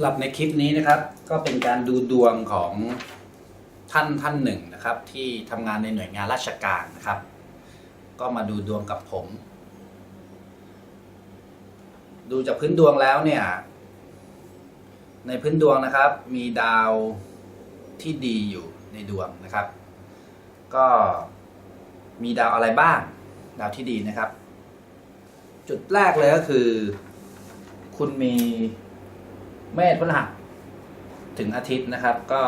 หรับในคลิปนี้นะครับ ก็เป็นการดูดวงของท่านท่านหนึ่งนะครับ ที่ทำงานในหน่วยงานราชการนะครับ ก็มาดูดวงกับผม ดูจากพื้นดวงแล้วเนี่ย ในพื้นดวงนะครับ มีดาวที่ดีอยู่ในดวงนะครับ ก็มีดาวอะไรบ้าง ดาวที่ดีนะครับ จุดแรกเลยก็คือ คุณมี เมษพฤหัสถึงอาทิตย์นะครับ ก็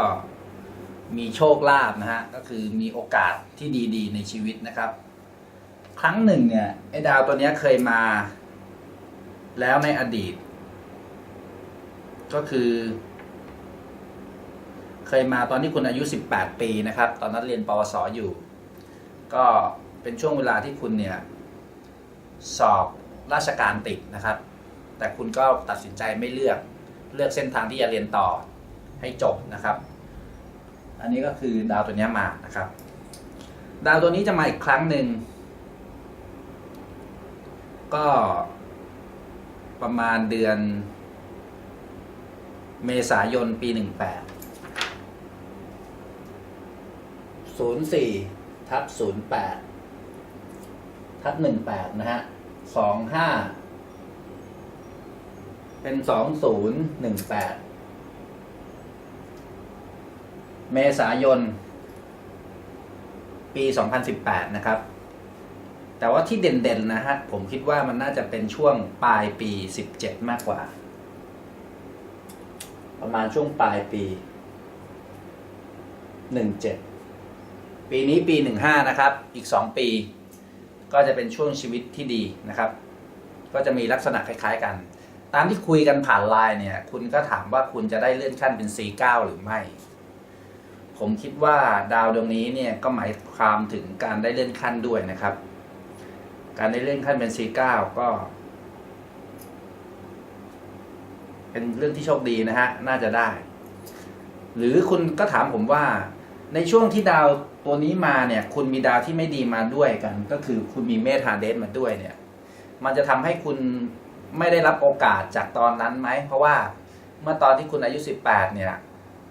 มีโชคลาภนะฮะก็คือมีโอกาสที่ดีๆ ในชีวิตนะครับ ครั้งหนึ่งเนี่ยไอ้ดาวตัวนี้เคยมา แล้วในอดีต ก็คือ เคยมาตอนที่คุณอายุ 18 ปีนะครับ ตอนนั้นเรียนปวสอยู่ ก็เป็นช่วงเวลาที่คุณเนี่ย สอบราชการติดนะครับ แต่คุณก็ตัดสินใจไม่เลือก เลือกเส้นทางที่จะเรียนต่อให้จบนะครับ อันนี้ก็คือดาวตัวนี้มานะครับ ดาวตัวนี้จะมาอีกครั้งหนึ่ง ก็ประมาณเดือน เมษายนปีหนึ่งแปดศูนย์สี่ทับศูนย์แปดทับหนึ่งแปดนะฮะสองห้า เป็นสองศูนย์หนึ่งแปดเมษายน ปีสองพันสิบแปดนะครับ แต่ว่าที่เด่นๆนะฮะ ผมคิดว่ามันน่าจะเป็นช่วงปลายปีสิบเจ็ดมากกว่า ประมาณช่วงปลายปีหนึ่งเจ็ดปีนี้ปีหนึ่งห้านะครับ อีกสองปี ก็จะเป็นช่วงชีวิตที่ดีนะครับ ก็จะมีลักษณะคล้าย ๆ กัน ตามที่คุยกันผ่านไลน์เนี่ย คุณก็ถามว่าคุณจะได้เลื่อนขั้นเป็น C9 หรือไม่ ผมคิดว่าดาวดวงนี้เนี่ยก็หมายความถึงการได้เลื่อนขั้นด้วยนะครับ การได้เลื่อนขั้นเป็น C9 ก็ เป็นเรื่องที่โชคดีนะฮะ น่าจะได้ หรือคุณก็ถามผมว่า ในช่วงที่ดาวตัวนี้มาเนี่ย คุณมีดาวที่ไม่ดีมาด้วยกัน ก็คือคุณมีเมธาเดสมาด้วยเนี่ย มันจะทำให้คุณ ไม่ได้รับโอกาสจากตอนนั้นไหม เพราะว่าเมื่อตอนที่คุณอายุ 18 เนี่ย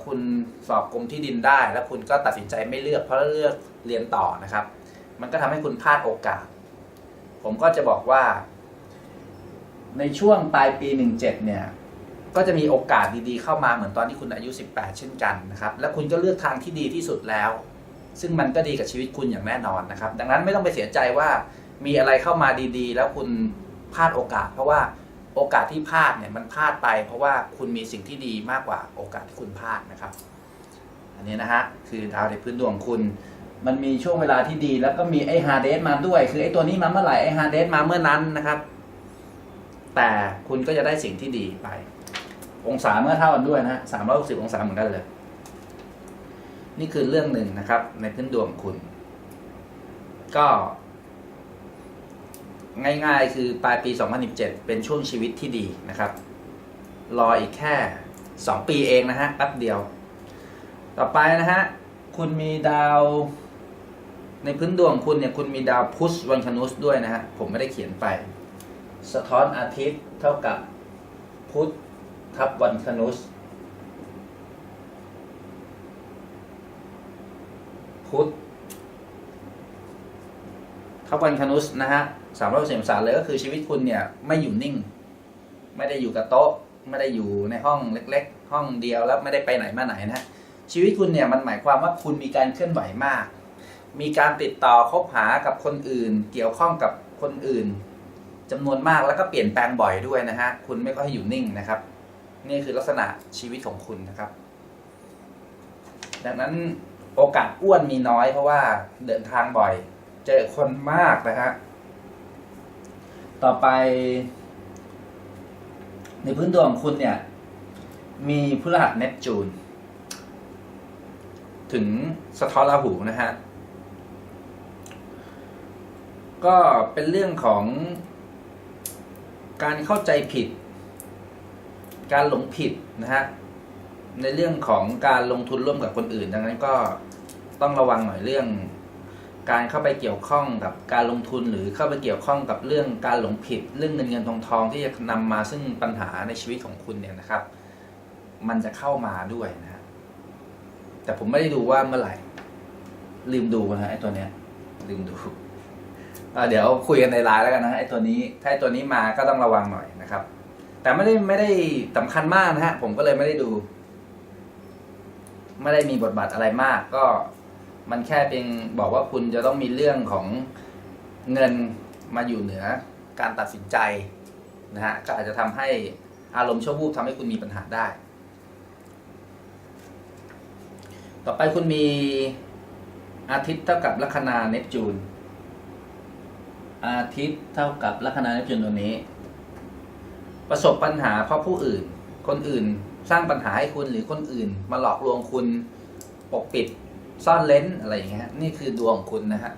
คุณสอบกรมที่ดินได้ แล้วคุณก็ตัดสินใจไม่เลือกเพราะเลือกเรียนต่อนะครับ มันก็ทำให้คุณพลาดโอกาส ผมก็จะบอกว่า ในช่วงปลายปี 17 เนี่ย ก็จะมีโอกาสดีๆ เข้ามาเหมือนตอนที่คุณอายุ 18 เช่นกันนะครับ และคุณก็เลือกทางที่ดีที่สุดแล้ว ซึ่งมันก็ดีกับชีวิตคุณอย่างแน่นอนนะครับ ดังนั้นไม่ต้องไปเสียใจว่ามีอะไรเข้ามาดีๆ แล้วคุณ พลาดโอกาส เพราะว่าโอกาสที่พลาดเนี่ยมันพลาดไป เพราะว่าคุณมีสิ่งที่ดีมากกว่าโอกาสที่คุณพลาดนะครับ อันนี้นะฮะคือดาวในพื้นดวงคุณ มันมีช่วงเวลาที่ดี แล้วก็มีไอฮาเดสมาด้วย คือไอตัวนี้มาเมื่อไหร่ไอฮาเดสมาเมื่อนั้นนะครับ แต่คุณก็จะได้สิ่งที่ดีไป องศาเมื่อเท่ากันด้วยนะฮะสามร้อยหกสิบองศาเหมือนกันเลย นี่คือเรื่องหนึ่งนะครับ ในพื้นดวงคุณ ก็ ง่ายๆ คือปลายปี 2017 เป็นช่วงชีวิตที่ดีนะครับ รออีกแค่ 2 ปีเองนะฮะแป๊บเดียว ต่อไปนะฮะ คุณมีดาว ในพื้นดวงคุณเนี่ย คุณมีดาวพุธวันคนุสด้วยนะฮะ ผมไม่ได้เขียนไป สะท้อนอาทิตย์เท่ากับพุธทับวันคนุส พุธ ทับวันคานุสนะฮะสามร้อยสิบองศาเลยก็คือชีวิตคุณเนี่ยไม่อยู่นิ่ง ไม่ได้อยู่กับโต๊ะ ไม่ได้อยู่ในห้องเล็ก ๆ ห้องเดียวแล้วไม่ได้ไปไหนมาไหนนะฮะชีวิตคุณเนี่ยมันหมายความว่าคุณมีการเคลื่อนไหวมาก มีการติดต่อคบหากับคนอื่น เกี่ยวข้องกับคนอื่นจำนวนมากแล้วก็เปลี่ยนแปลงบ่อยด้วยนะฮะคุณไม่ค่อยอยู่นิ่งนะครับ นี่คือลักษณะชีวิตของคุณนะครับ ดังนั้นโอกาสอ้วนมีน้อยเพราะว่าเดินทางบ่อย เจอคนมากนะฮะ ต่อไป ในพื้นดวงของคุณเนี่ย มีพฤหัสเนปจูน ถึงสะท้อนราหูนะฮะ ก็เป็นเรื่องของการเข้าใจผิด การหลงผิดนะฮะ ในเรื่องของการลงทุนร่วมกับคนอื่น ดังนั้นก็ต้องระวังหน่อยเรื่อง การเข้าไปเกี่ยวข้องกับการลงทุนหรือเข้าไปเกี่ยวข้องกับเรื่องการหลงผิด เรื่องเงินเงินทองทองที่จะนำมาซึ่งปัญหาในชีวิตของคุณเนี่ยนะครับ มันจะเข้ามาด้วยนะฮะแต่ผมไม่ได้ดูว่าเมื่อไหร่ ลืมดูนะไอ้ตัวเนี้ย ลืมดูเดี๋ยวคุยกันในไลน์แล้วกันนะฮะไอ้ตัวนี้ถ้าไอ้ตัวนี้มาก็ต้องระวังหน่อยนะครับ แต่ไม่ได้ไม่ได้สำคัญมากนะฮะผมก็เลยไม่ได้ดู ไม่ได้มีบทบาทอะไรมาก ก็ มันแค่เพียงบอกว่าคุณจะต้องมีเรื่องของเงินมาอยู่เหนือการตัดสินใจนะฮะก็อาจจะทำให้อารมณ์ชั่ววูบทำให้คุณมีปัญหาได้ ต่อไปคุณมีอาทิตย์เท่ากับลัคนาเนปจูน อาทิตย์เท่ากับลัคนาเนปจูนตัวนี้ ประสบปัญหาเพราะผู้อื่น คนอื่นสร้างปัญหาให้คุณหรือคนอื่น มาหลอกลวงคุณปกปิด ซ่อนเล้นอะไรอย่างเงี้ยนี่คือดวงของคุณนะฮะ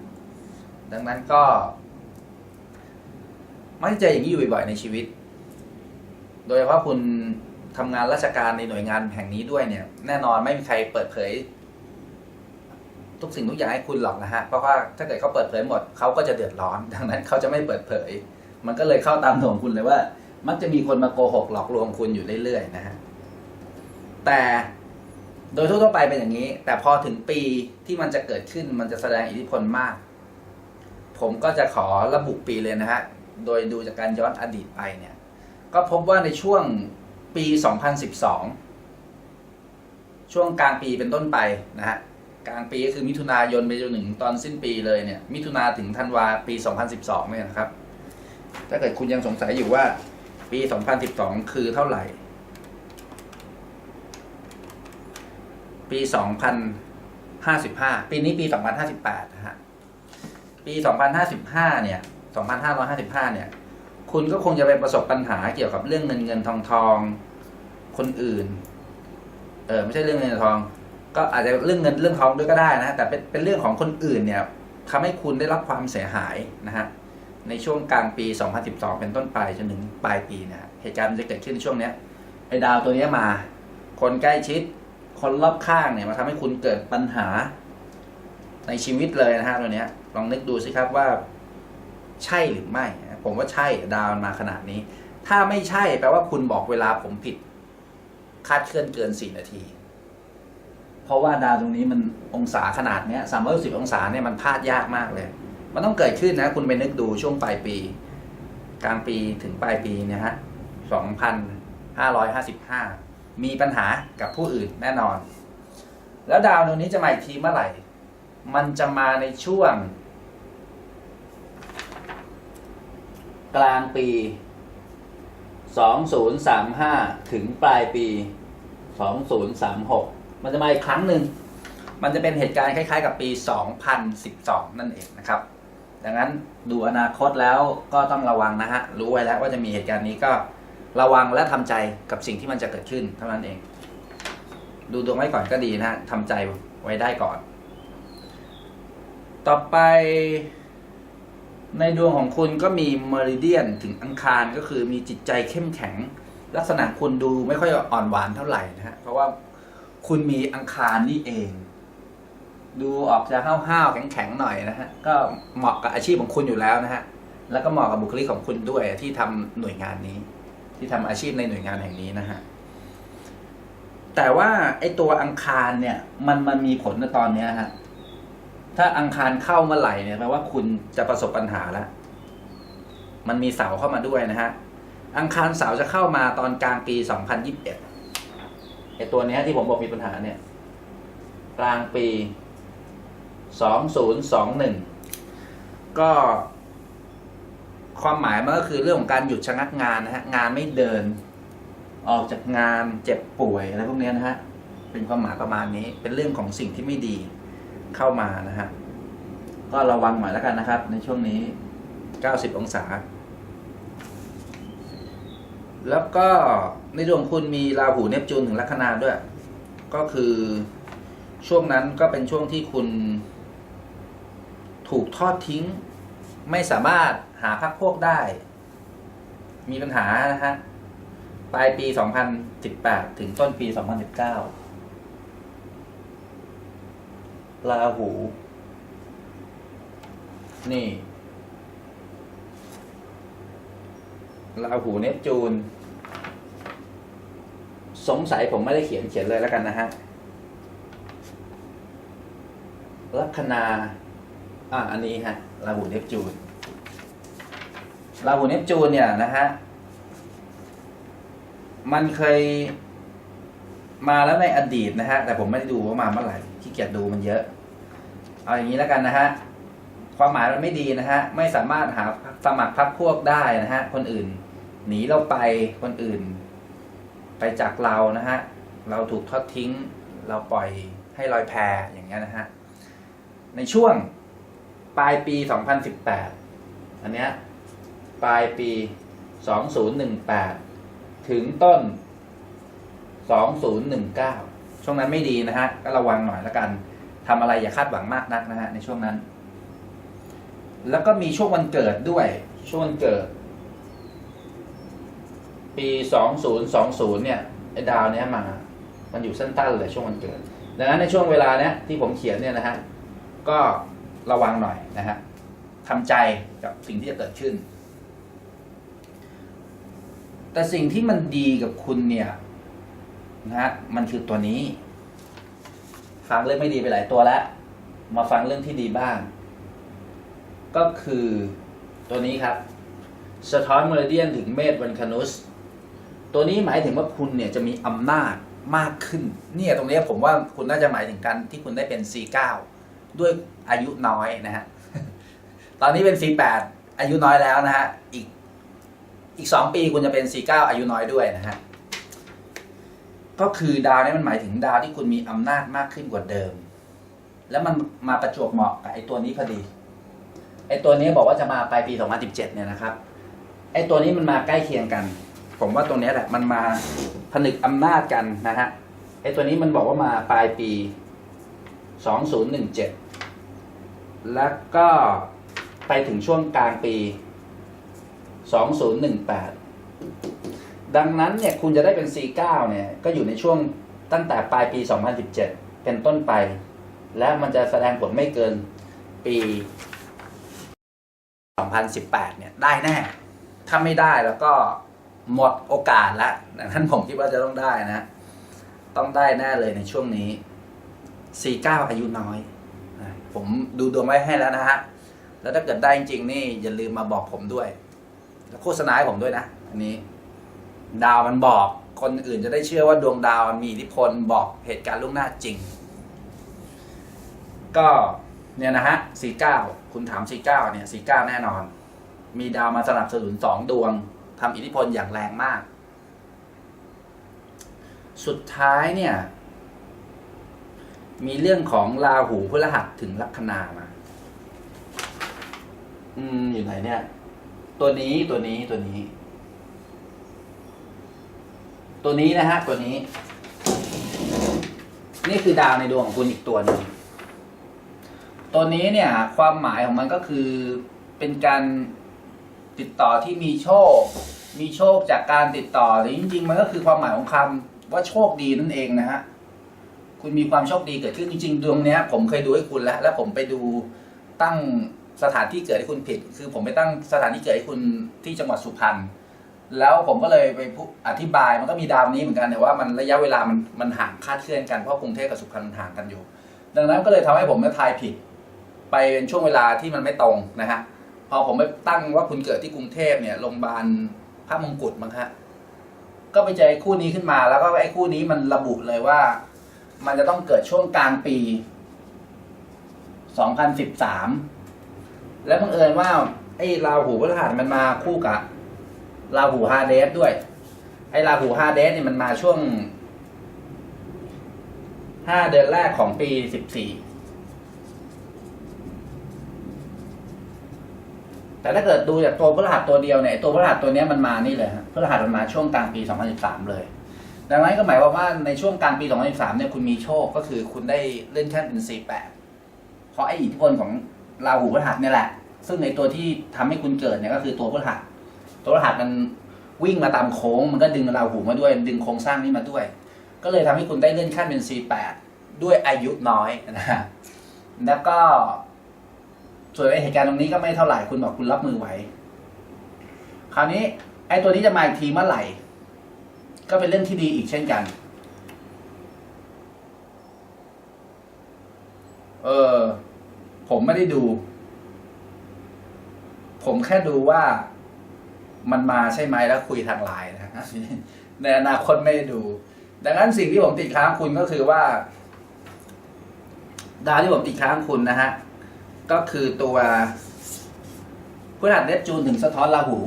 ดังนั้นก็ไม่เจออย่างนี้อยู่บ่อยๆในชีวิต โดยเฉพาะคุณทำงานราชการในหน่วยงานแห่งนี้ด้วยเนี่ย แน่นอนไม่มีใครเปิดเผย ทุกสิ่งทุกอย่างให้คุณหรอกนะฮะ เพราะว่าถ้าเกิดเขาเปิดเผยหมดเขาก็จะเดือดร้อน ดังนั้นเขาจะไม่เปิดเผย มันก็เลยเข้าตามดวงคุณเลยว่า มักจะมีคนมาโกหกหลอกลวงคุณอยู่เรื่อยๆนะฮะ แต่ โดยทั่วๆไปเป็นอย่างนี้ แต่พอถึงปีที่มันจะเกิดขึ้นมันจะแสดงอิทธิพลมาก ผมก็จะขอระบุปีเลยนะฮะ โดยดูจากการย้อนอดีตไปเนี่ย ก็พบว่าในช่วงปี 2012 ช่วงกลางปีเป็นต้นไปนะฮะ กลางปีก็คือมิถุนายนไปจนถึงตอนสิ้นปีเลยเนี่ย มิถุนาถึงธันวาปี 2012 เนี่ยนะครับ ถ้าเกิดคุณยังสงสัยอยู่ว่าปี 2012 คือเท่าไหร่ ปี 2055 ปีนี้ปี 2058 นะฮะ ปี 2055 เนี่ย 2555 เนี่ย คุณก็คงจะไปประสบปัญหาเกี่ยวกับเรื่องเงินเงินทองทองคนอื่น เออไม่ใช่เรื่องเงินทอง ก็อาจจะเรื่องเงินเรื่องทองด้วยก็ได้นะ แต่เป็นเป็นเรื่องของคนอื่นเนี่ยทำให้คุณได้รับความเสียหายนะฮะในช่วงกลางปี 2012 เป็นต้นไปจนถึงปลายปีนะเหตุการณ์มันจะเกิดขึ้นในช่วงเนี้ยไอ้ดาวตัวเนี้ยมา คนใกล้ชิด คนรอบข้างเนี่ยมาทำให้คุณเกิดปัญหา ในชีวิตเลยนะฮะตัวเนี้ย ลองนึกดูสิครับว่า ใช่หรือไม่ ผมว่าใช่ดาวมันมาขนาดนี้ ถ้าไม่ใช่แปลว่าคุณบอกเวลาผมผิด คาดเคลื่อนเกินสี่นาที เพราะว่าดาวตรงนี้มันองศาขนาดเนี้ยสามร้อยสิบองศาเนี่ยมันพลาดยากมากเลย มันต้องเกิดขึ้นนะ คุณไปนึกดูช่วงปลายปี กลางปีถึงปลายปีเนี่ยฮะสองพันห้าร้อยห้าสิบห้า มีปัญหากับผู้อื่นแน่นอน แล้วดาวดวงนี้จะมาอีกทีเมื่อไหร่ มันจะมาในช่วง กลางปี 2035 ถึงปลายปี 2036 มันจะมาอีกครั้งหนึ่ง มันจะเป็นเหตุการณ์คล้ายๆ กับปี 2012 นั่นเองนะครับ ดังนั้นดูอนาคตแล้วก็ต้องระวังนะฮะ รู้ไว้แล้วว่าจะมีเหตุการณ์นี้ก็ ระวังและทำใจกับสิ่งที่มันจะเกิดขึ้นเท่านั้นเอง ดูดวงไว้ก่อนก็ดีนะฮะทำใจไว้ได้ก่อน ต่อไป ในดวงของคุณก็มีเมริเดียนถึงอังคารก็คือมีจิตใจเข้มแข็ง ลักษณะคุณดูไม่ค่อยอ่อนหวานเท่าไหร่นะฮะเพราะว่าคุณมีอังคารนี่เอง ดูออกจะห้าวๆแข็งๆหน่อยนะฮะก็เหมาะกับอาชีพของคุณอยู่แล้วนะฮะแล้วก็เหมาะกับบุคลิกของคุณด้วยที่ทำหน่วยงานนี้ ที่ทำอาชีพในหน่วยงานแห่งนี้นะฮะ แต่ว่าไอ้ตัวอังคารเนี่ย มันมันมีผลในตอนเนี้ยฮะ ถ้าอังคารเข้าเมื่อไหร่เนี่ยแปลว่าคุณจะประสบปัญหาแล้ว มันมีเสาเข้ามาด้วยนะฮะ อังคารเสาจะเข้ามาตอนกลางปี2021ไอ้ตัวเนี้ยที่ผมบอกมีปัญหาเนี่ย กลางปี2021ก็ ความหมายมันก็คือเรื่องของการหยุดชะงักงานนะฮะงานไม่เดิน ออกจากงานเจ็บป่วยอะไรพวกนี้นะฮะเป็นความหมายประมาณนี้ เป็นเรื่องของสิ่งที่ไม่ดีเข้ามานะฮะก็ระวังหน่อยแล้วกันนะครับ ในช่วงนี้ 90 องศา แล้วก็ในดวงคุณมีราหูเนปจูนถึงลัคนาด้วย ก็คือช่วงนั้นก็เป็นช่วงที่คุณถูกทอดทิ้ง ไม่สามารถ หาพักพวกได้ มีปัญหานะฮะปลายปี 2018 ถึงต้นปี 2019ราหู นี่ราหูเนปจูน สงสัยผมไม่ได้เขียนเขียนเลยแล้วกันนะฮะลัคนา อ่าอันนี้ฮะราหูเนปจูน ราหูเนปจูนเนี่ยนะฮะมันเคยมาแล้วในอดีตนะฮะแต่ผมไม่ได้ดูว่ามาเมื่อไหร่ขี้เกียจดูมันเยอะ เอาอย่างนี้แล้วกันนะฮะความหมายมันไม่ดีนะฮะไม่สามารถหาสมัครพรรคพวกได้นะฮะคนอื่น หนีเราไปคนอื่น ไปจากเรานะฮะเราถูกทอดทิ้ง เราปล่อยให้ลอยแพอย่างเงี้ยนะฮะในช่วงปลายปี 2018 อันเนี้ย ปลายปี 2018 ถึงต้น 2019 ช่วงนั้นไม่ดีนะฮะ ก็ระวังหน่อยละกันทำอะไรอย่าคาดหวังมากนักนะฮะในช่วงนั้น แล้วก็มีช่วงวันเกิดด้วย ช่วงวันเกิด ปี 2020 เนี่ยไอ้ดาวเนี้ยมา มันอยู่สั้นๆเลยช่วงวันเกิด ดังนั้นในช่วงเวลาเนี้ยที่ผมเขียนเนี่ยนะฮะ ก็ระวังหน่อยนะฮะทำใจกับสิ่งที่จะเกิดขึ้น แต่สิ่งที่มันดีกับคุณเนี่ยนะฮะมันคือตัวนี้ ฟังเรื่องไม่ดีไปหลายตัวแล้วมาฟังเรื่องที่ดีบ้าง ก็คือตัวนี้ครับ สะท้อนเมริเดียนถึงเมษวันคนุส ตัวนี้หมายถึงว่าคุณเนี่ยจะมีอำนาจมากขึ้น เนี่ยตรงนี้ผมว่าคุณน่าจะหมายถึงการที่คุณได้เป็น C9 ด้วยอายุน้อยนะฮะ ตอนนี้เป็น C8 อายุน้อยแล้วนะฮะ อีก อีกสองปีคุณจะเป็น C9 อายุน้อยด้วยนะฮะ ก็คือดาวนี้มันหมายถึงดาวที่คุณมีอำนาจมากขึ้นกว่าเดิม แล้วมันมาประจวบเหมาะกับไอ้ตัวนี้พอดี ไอ้ตัวนี้บอกว่าจะมาปลายปี 2017 เนี่ยนะครับ ไอ้ตัวนี้มันมาใกล้เคียงกัน ผมว่าตรงนี้แหละมันมาผนึกอำนาจกันนะฮะ ไอ้ตัวนี้มันบอกว่ามาปลายปี 2017 แล้วก็ไปถึงช่วงกลางปี 2018 ดังนั้นเนี่ยคุณจะได้เป็น C9 เนี่ยก็อยู่ในช่วงตั้งแต่ปลายปี 2017 เป็นต้นไป และมันจะแสดงผลไม่เกินปี 2018 เนี่ยได้แน่ ถ้าไม่ได้แล้วก็หมดโอกาสละดังนั้นผมคิดว่าจะต้องได้นะ ต้องได้แน่เลยในช่วงนี้49อายุน้อย ผมดูดวงไว้ให้แล้วนะฮะ แล้วถ้าเกิดได้จริงๆนี่อย่าลืมมาบอกผมด้วย โฆษณาให้ผมด้วยนะ อันนี้ ดาวมันบอก คนอื่นจะได้เชื่อว่าดวงดาวมันมีอิทธิพลบอกเหตุการณ์ล่วงหน้าจริง ก็เนี่ยนะฮะ49คุณถาม49เก้าเนี่ย49แน่นอน มีดาวมาสนับสนุนสองดวงทำอิทธิพลอย่างแรงมาก สุดท้ายเนี่ย มีเรื่องของราหูพฤหัสถึงลัคนามา อืม อยู่ไหนเนี่ย ตัวนี้ตัวนี้ตัวนี้ ตัวนี้นะฮะ ตัวนี้ นี่คือดาวในดวงของคุณอีกตัวหนึงตัวนี้เนี่ย ความหมายของมันก็คือเป็นการติดต่อที่มีโชค มีโชคจากการติดต่อหรือจริง ๆ มันก็คือความหมายของคำว่าโชคดีนั่นเองนะฮะคุณมีความโชคดีเกิดขึ้นจริง ๆ ดวงเนี้ย ผมเคยดูให้คุณแล้ว แล้วผมไปดูตั้ง สถานที่เกิดให้คุณผิด คือผมไปตั้งสถานที่เกิดให้คุณที่จังหวัดสุพรรณแล้วผมก็เลยไปอธิบายมันก็มีดาวนี้เหมือนกันแต่ว่ามันระยะเวลามันมันห่างคาดเคลื่อนกันเพราะกรุงเทพกับสุพรรณมันห่างกันอยู่ ดังนั้นก็เลยทำให้ผมมาทายผิด ไปเป็นช่วงเวลาที่มันไม่ตรงนะฮะพอผมไปตั้งว่าคุณเกิดที่กรุงเทพเนี่ยโรงพยาบาลพระมงกุฎมั้งฮะก็ไปเจอไอ้คู่นี้ขึ้นมา แล้วก็ไอ้คู่นี้มันระบุเลยว่า มันจะต้องเกิดช่วงกลางปี 2013 แล้วบังเอิญว่าไอ้ราหูพฤหัสมันมาคู่กับราหูฮาเดสด้วย ไอ้ราหูฮาเดสเนี่ยมันมาช่วง5เดือนแรกของปี14แต่ถ้าเกิดดูจากตัวพฤหัสตัวเดียวเนี่ยตัวพฤหัสตัวนี้มันมานี่เลยฮะพฤหัสมันมาช่วงกลางปี 2013 เลย ดังนั้นก็หมายความว่าในช่วงกลางปี 2013 เนี่ยคุณมีโชคก็คือคุณได้เล่นขั้นเป็น C8 เพราะไอ้อิทธิพลของ ราหูพฤหัสเนี่ยแหละ ซึ่งในตัวที่ทำให้คุณเกิดเนี่ยก็คือตัวพฤหัส ตัวพฤหัสมันวิ่งมาตามโค้ง มันก็ดึงราหูมาด้วย ดึงโครงสร้างนี้มาด้วย ก็เลยทำให้คุณได้เลื่อนขั้นเป็น C8 ด้วยอายุน้อยนะฮะแล้วก็ ส่วนไอเหตุการณ์ตรงนี้ก็ไม่เท่าไหร่คุณบอกคุณรับมือไหวคราวนี้ ไอ้ตัวนี้จะมาอีกทีเมื่อไหร่ ก็เป็นเรื่องที่ดีอีกเช่นกันเออ ผมไม่ได้ดู ผมแค่ดูว่ามันมาใช่ไหมแล้วคุยทางไลน์นะในอนาคตไม่ได้ดู ดังนั้นสิ่งที่ผมติดค้างคุณก็คือว่า ดาวที่ผมติดค้างคุณนะฮะ ก็คือตัวพฤหัสเนปจูนถึงสะท้อนราหู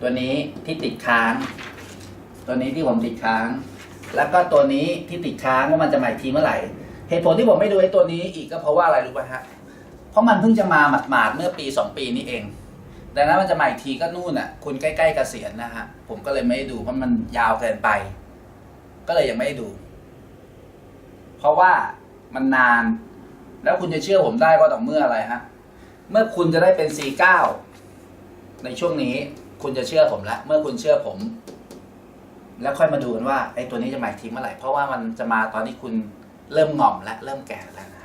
ตัวนี้ที่ติดค้าง ตัวนี้ที่ผมติดค้าง แล้วก็ตัวนี้ที่ติดค้างว่ามันจะมาอีกทีเมื่อไหร่เหตุผลที่ผมไม่ดูไอ้ตัวนี้อีกก็เพราะว่าอะไรรู้ป่ะฮะ เพราะมันเพิ่งจะมาหมาดๆเมื่อปีสองปีนี้เอง ดังนั้นมันจะมาอีกทีก็นู่นอะ คุณใกล้ๆเกษียณนะฮะ ผมก็เลยไม่ได้ดูเพราะมันยาวเกินไป ก็เลยยังไม่ได้ดู เพราะว่ามันนาน แล้วคุณจะเชื่อผมได้ก็ต่อเมื่ออะไรฮะ เมื่อคุณจะได้เป็น C9 ในช่วงนี้ คุณจะเชื่อผมล้วเมื่อคุณเชื่อผม แล้วค่อยมาดูกันว่าไอ้ตัวนี้จะมาอีกทีเมื่อไหร่ เพราะว่ามันจะมาตอนที่คุณเริ่มหง่อมและเริ่มแก่แล้วนะ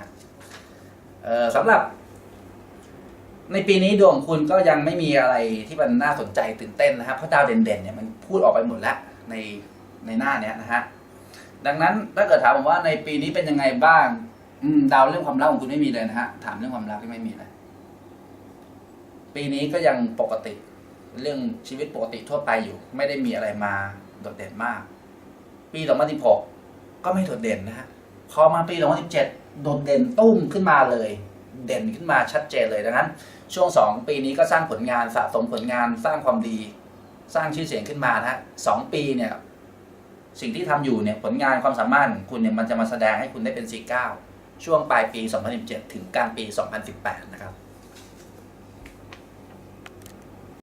สำหรับ ในปีนี้ดวงคุณก็ยังไม่มีอะไรที่มันน่าสนใจตื่นเต้นนะครับเพราะดาวเด่นๆเนี่ยมันพูดออกไปหมดแล้วในในหน้าเนี้ยนะฮะดังนั้นถ้าเกิดถามผมว่าในปีนี้เป็นยังไงบ้างดาวเรื่องความรักของคุณไม่มีเลยนะฮะถามเรื่องความรักที่ไม่มีเลยปีนี้ก็ยังปกติ เรื่องชีวิตปกติทั่วไปอยู่ ไม่ได้มีอะไรมาโดดเด่นมาก ปี 2016 ก็ไม่โดดเด่นนะฮะพอมาปี 2017 โดดเด่นตุ้มขึ้นมาเลย เด่นขึ้นมาชัดเจนเลยดังนั้น ช่วงสองปีนี้ก็สร้างผลงานสะสมผลงานสร้างความดี สร้างชื่อเสียงขึ้นมานะฮะสองปีเนี่ยสิ่งที่ทำอยู่เนี่ยผลงานความสามารถคุณเนี่ยมันจะมาแสดงให้คุณได้เป็น49ช่วงปลายปี 2017 ถึงกลางปี 2018 นะครับ